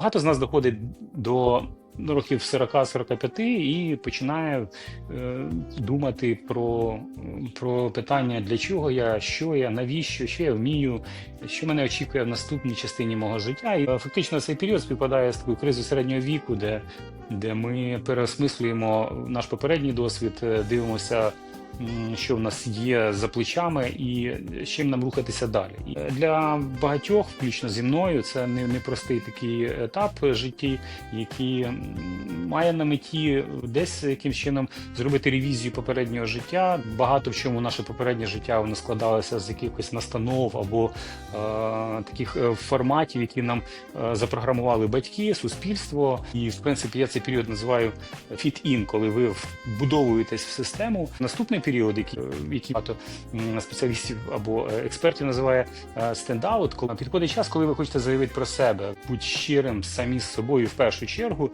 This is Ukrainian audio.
Багато з нас доходить до років 40-45 і починає е, думати про, про питання, для чого я, що я, навіщо, що я вмію, що мене очікує в наступній частині мого життя. І е, фактично цей період співпадає з такою кризою середнього віку, де, де ми переосмислюємо наш попередній досвід, е, дивимося. Що в нас є за плечами, і з чим нам рухатися далі для багатьох, включно зі мною, це не непростий такий етап житті, який має на меті десь якимсь чином зробити ревізію попереднього життя. Багато в чому наше попереднє життя воно складалося з якихось настанов або е, таких е, форматів, які нам е, запрограмували батьки, суспільство. І в принципі я цей період називаю fit-in, коли ви вбудовуєтесь в систему. Наступний період, який, е, багато спеціалістів або е, експертів називає е, стендаут, коли підходить час, коли ви хочете заявити про себе, будь щирим самі з собою в першу чергу,